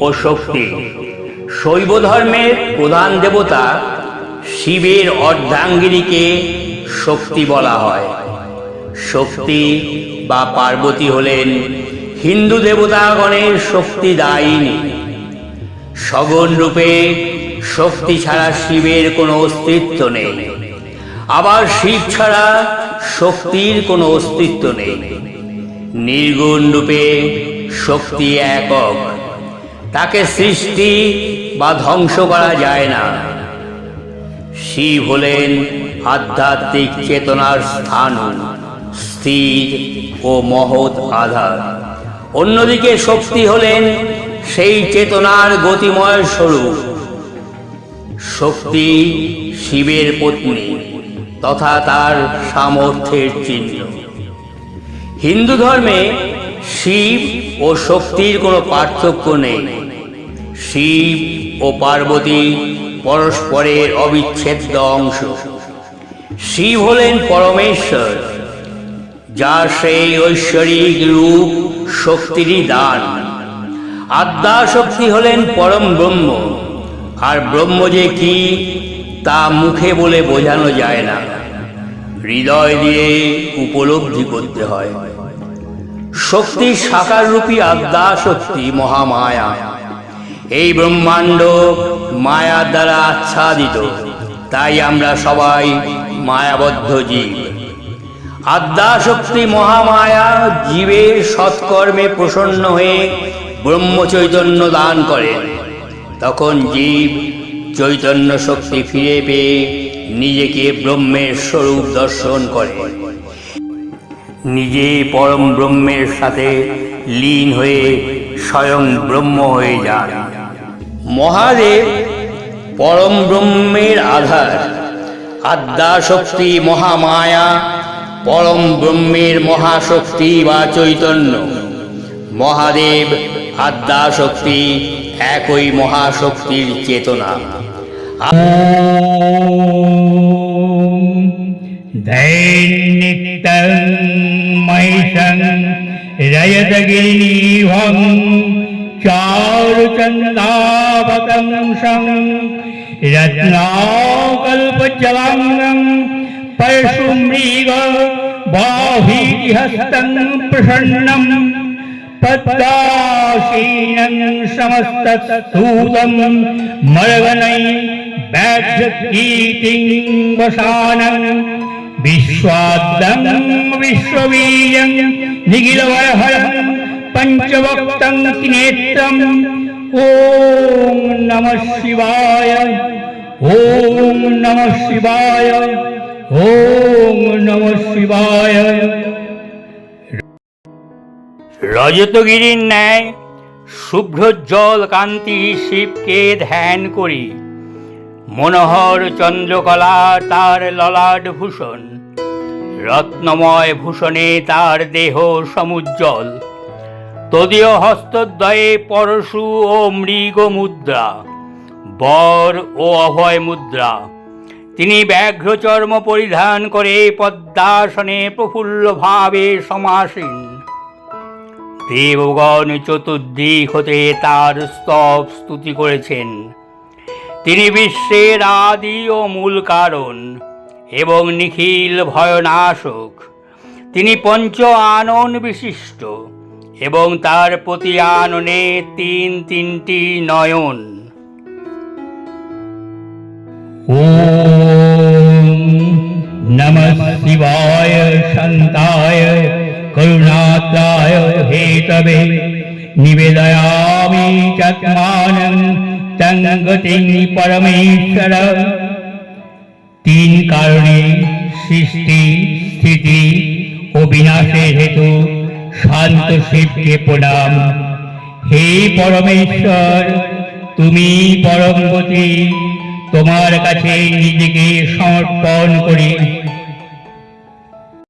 ও শক্তি। শৈব ধর্মের প্রধান দেবতা শিবের অর্ধাঙ্গিনীকে শক্তি বলা হয়। শক্তি বা পার্বতী হলেন হিন্দু দেবতাগণের শক্তি দায়িনী সগুণ রূপে শক্তি ছাড়া শিবের কোনো অস্তিত্ব নেই। আবার শিব ছাড়া শক্তির কোনো অস্তিত্ব নেই। নির্গুণ রূপে শক্তি একক। তাকে সৃষ্টি বা ধ্বংস করা যায় না। শিব হলেন আধ্যাত্মিক চেতনার স্থান, স্থির ও মহৎ আধার। অন্যদিকে শক্তি হলেন সেই চেতনার গতিময় স্বরূপ। শক্তি শিবের পত্নী তথা তার সামর্থ্যের চিহ্ন। হিন্দু ধর্মে শিব ও শক্তির কোনো পার্থক্য নেই। শিব ও পার্বতী পরস্পরের অবিচ্ছেদ্য অংশ। শিব হলেন পরমেশ্বর, যার সেই ঐশ্বরিক রূপ শক্তিরই দান। আদ্যা শক্তি হলেন পরম ব্রহ্ম, আর ব্রহ্ম যে কি, তা মুখে বলে বোঝানো যায় না। হৃদয় দিয়ে উপলব্ধি করতে হয়। শক্তির সাকার রূপী আদ্যা শক্তি মহামায়া। এই ব্রহ্মাণ্ড মায়ার দ্বারা আচ্ছাদিত। তাই আমরা সবাই মায়াবদ্ধ জীব। আদ্যা শক্তি মহামায়া জীবের সৎকর্মে প্রসন্ন হয়ে ব্রহ্মচৈতন্য দান করেন। তখন জীব চৈতন্য শক্তি ফিরে পেয়ে নিজেকে ব্রহ্মের স্বরূপ দর্শন করে। নিজে পরম ব্রহ্মের সাথে লীন হয়ে স্বয়ং ব্রহ্ম হয়ে যান। মহাদেব পরম ব্রহ্মের আধার আদ্যা শক্তি মহামায়া পরম ব্রহ্মের মহাশক্তি বা চৈতন্য মহাদেব আদ্যা শক্তি একই মহাশক্তির চেতনা दैनित्यं महिषं रयतगिरीभं चारुचन्दावतंसं रत्नाकल्पचलाङ्गं परशुम्रीग बाहीहस्तं प्रसन्नं पद्मासीनं समस्तत्सूतं मर्वनै बैभ्यगीतिं वसानं विश्वाद्दं विश्ववीर्यं निखिलवरहरम् पञ्चवक्तं त्रिनेत्रम् ॐ नमः शिवाय ॐ नमः शिवाय ॐ नमः शिवाय রজতগিরির ন্যায় শুভ্র জল কান্তি শিবকে ধ্যান করি মনোহর চন্দ্রকলা তার ললাট ভূষণ রত্নময় ভূষণে তার দেহ সমুজ্জ্বল তদীয় হস্তদ্বয়ে পরশু ও মৃগ মুদ্রা বর ও অভয় মুদ্রা তিনি ব্যাঘ্রচর্ম পরিধান করে পদ্মাসনে প্রফুল্লভাবে সমাসীন। দেবগণ চতুর্দিক হতে তার স্তব স্তুতি করেছেন। তিনি বিশ্বের আদি ও মূল কারণ এবং নিখিল ভয়নাশক। তিনি পঞ্চ আনন বিশিষ্ট। এবং তার প্রতি আননে তিন তিনটি নয়ন। নম শিবায়, শান্তায়, করুণাত্রায় হেতবে নিবেদয়ামি চক্মানম তঙ্গতিং পরমেশ্বর। তিন কারণে সৃষ্টি, স্থিতি ও বিনাশের হেতু শান্ত শিবকে প্রণাম। হে পরমেশ্বর তুমি পরমগতি তোমার কাছে নিজেকে সমর্পণ করি।